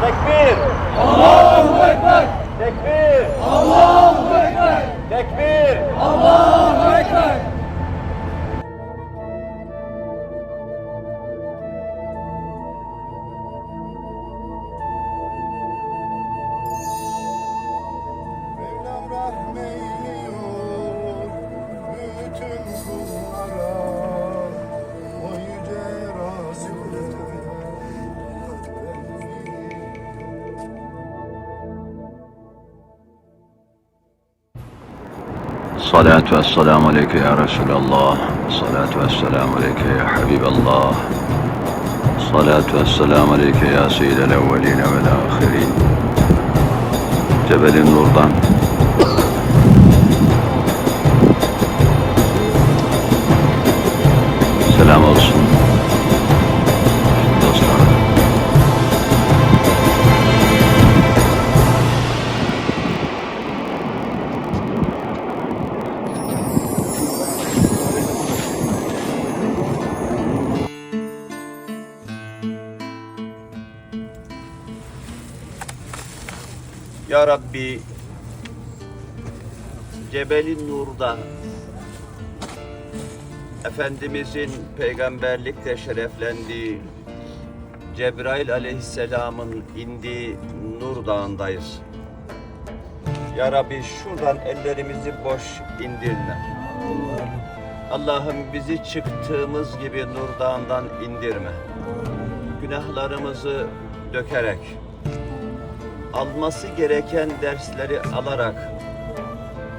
Tekbir! Allah! الصلاة والسلام عليك يا رسول الله. الصلاة والسلام عليك يا حبيب الله. الصلاة والسلام عليك يا سيد الأولين والآخرين. Cebel Nur'dan selam olsun Ya Rabbi Cebeli Nur'da Efendimizin peygamberlikle şereflendiği Cebrail aleyhisselamın indiği Nur Dağı'ndayız. Ya Rabbi şuradan ellerimizi boş indirme. Allah'ım bizi çıktığımız gibi Nur Dağı'ndan indirme. Günahlarımızı dökerek, alması gereken dersleri alarak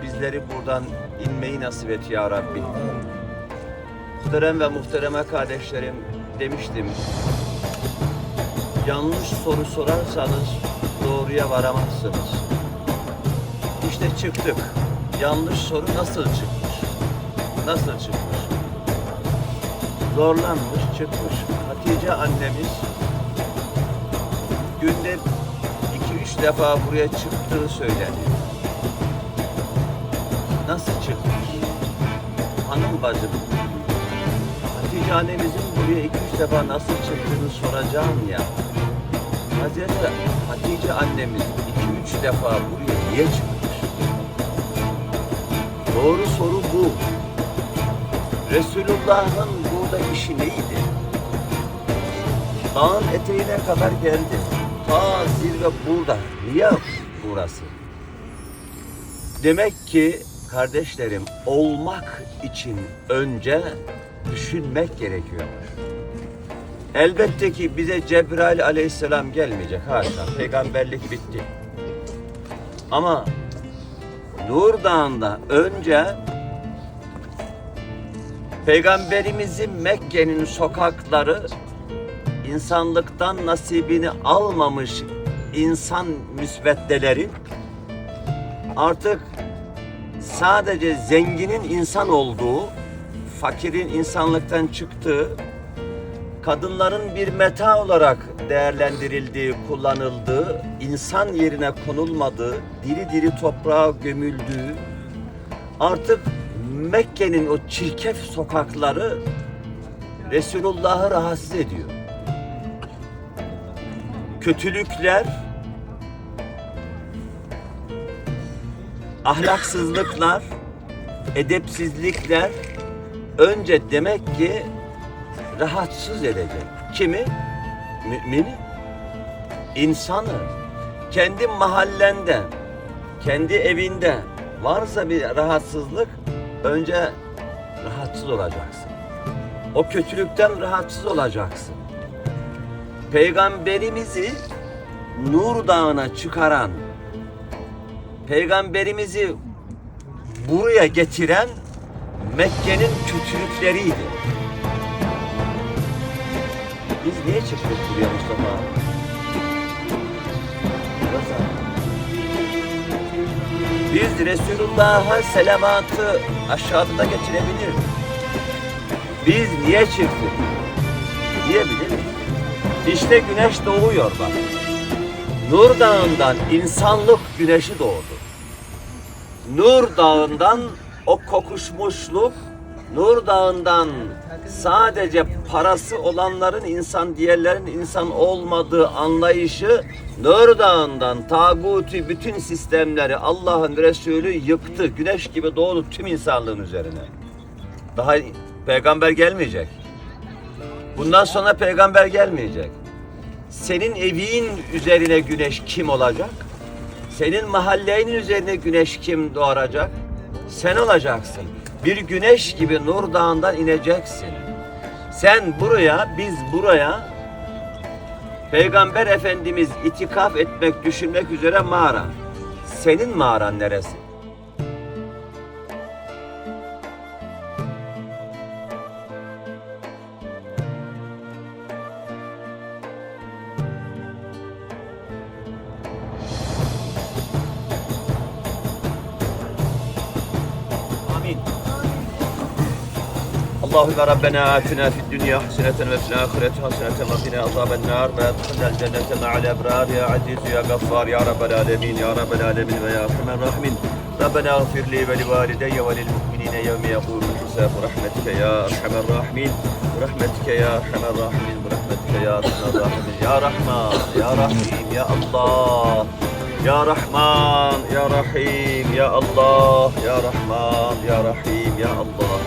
bizleri buradan inmeyi nasip et ya Rabbi. Muhterem ve muhtereme kardeşlerim demiştim. Yanlış soru sorarsanız doğruya varamazsınız. İşte çıktık. Yanlış soru nasıl çıkmış? Nasıl çıkmış? Zorlanmış çıkmış. Hatice annemiz günde üç defa buraya çıktığı söyleniyor. Nasıl çıkmış? Hanım bacım, Hatice annemizin buraya iki üç defa nasıl çıktığını soracağım ya. Hazreti Hatice annemiz iki üç defa buraya niye çıkmış? Doğru soru bu. Resulullah'ın burada işi neydi? Dağın eteğine kadar geldi. Ta zirve burada. Niye burası? Demek ki kardeşlerim olmak için önce düşünmek gerekiyormuş. Elbette ki bize Cebrail aleyhisselam gelmeyecek. Haşa. Peygamberlik bitti. Ama Nur Dağı'nda önce Peygamberimizin Mekke'nin sokakları insanlıktan nasibini almamış insan müsveddeleri artık sadece zenginin insan olduğu, fakirin insanlıktan çıktığı, kadınların bir meta olarak değerlendirildiği, kullanıldığı, insan yerine konulmadığı, diri diri toprağa gömüldüğü, artık Mekke'nin o çirkef sokakları Resulullah'ı rahatsız ediyor. Kötülükler, ahlaksızlıklar, edepsizlikler önce demek ki rahatsız edecek. Kimi? Mümini. İnsanı. Kendi mahallende, kendi evinde varsa bir rahatsızlık önce rahatsız olacaksın. O kötülükten rahatsız olacaksın. Peygamberimizi Nur Dağı'na çıkaran, peygamberimizi buraya getiren Mekke'nin kötülükleriydi. Biz niye çıktık buraya Mustafa? Biz Resulullah'a selavatı aşağıda da getirebilirdik. Biz niye çıktık? Diyebilir miyiz? İşte güneş doğuyor bak. Nur Dağı'ndan insanlık güneşi doğdu. Nur Dağı'ndan o kokuşmuşluk, Nur Dağı'ndan sadece parası olanların insan, diğerlerin insan olmadığı anlayışı Nur Dağı'ndan tağuti bütün sistemleri Allah'ın Resulü yıktı. Güneş gibi doğdu tüm insanlığın üzerine. Daha peygamber gelmeyecek. Bundan sonra peygamber gelmeyecek. Senin evin üzerine güneş kim olacak? Senin mahallenin üzerine güneş kim doğuracak? Sen olacaksın. Bir güneş gibi Nur Dağı'ndan ineceksin. Sen buraya, biz buraya Peygamber Efendimiz itikaf etmek, düşünmek üzere mağara. Senin mağaran neresi? اللهم ربنا آتنا في الدنيا حسنة وفي الآخرة حسنة وقنا عذاب النار. وادخلنا الجنة مع الأبرار. يا عزيز يا غفار يا رب العالمين يا رب العالمين ويا أرحم الراحمين. ربنا اغفر لي ولوالدي وللمؤمنين يوم يقوم الحساب. برحمتك يا أرحم الراحمين. برحمتك يا أرحم الراحمين. برحمتك يا أرحم الراحمين. يا رحمن يا رحيم يا الله. يا رحمن يا رحيم يا الله. يا رحمن يا رحيم يا الله.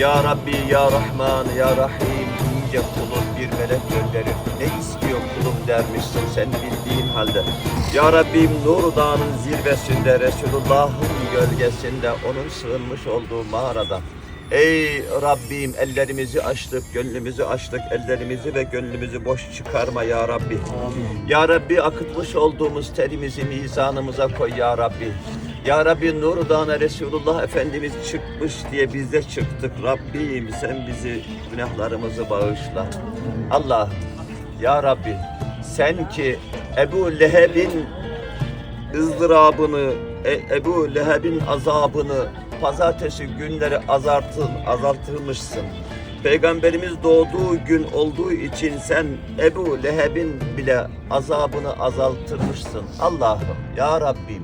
Ya Rabbi, Ya Rahman, Ya Rahim deyince kulun bir melek gönderir. Ne istiyor kulum dermişsin sen bildiğin halde. Ya Rabbim Nur Dağı'nın zirvesinde Resulullah'ın gölgesinde onun sığınmış olduğu mağarada. Ey Rabbim ellerimizi açtık, gönlümüzü açtık, ellerimizi ve gönlümüzü boş çıkarma ya Rabbi. Ya Rabbi akıtmış olduğumuz terimizi mizanımıza koy ya Rabbi. Ya Rabbi Nur Dağı'na Resulullah Efendimiz çıkmış diye biz de çıktık. Rabbim sen bizi günahlarımızı bağışla. Allah Ya Rabbi sen ki Ebu Leheb'in ızdırabını, E- Ebu Leheb'in azabını pazartesi günleri azaltın, azaltılmışsın. Peygamberimiz doğduğu gün olduğu için sen Ebu Leheb'in bile azabını azaltırmışsın. Allah'ım, Ya Rabbim,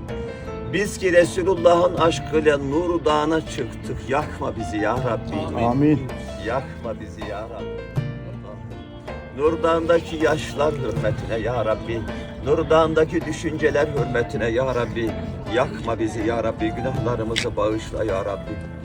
biz ki Resulullah'ın aşkıyla Nur Dağı'na çıktık. Yakma bizi ya Rabbi. Amin. Yakma bizi ya Rabbi. Nur Dağı'ndaki yaşlar hürmetine ya Rabbi. Nur Dağı'ndaki düşünceler hürmetine ya Rabbi. Yakma bizi ya Rabbi. Günahlarımızı bağışla ya Rabbi.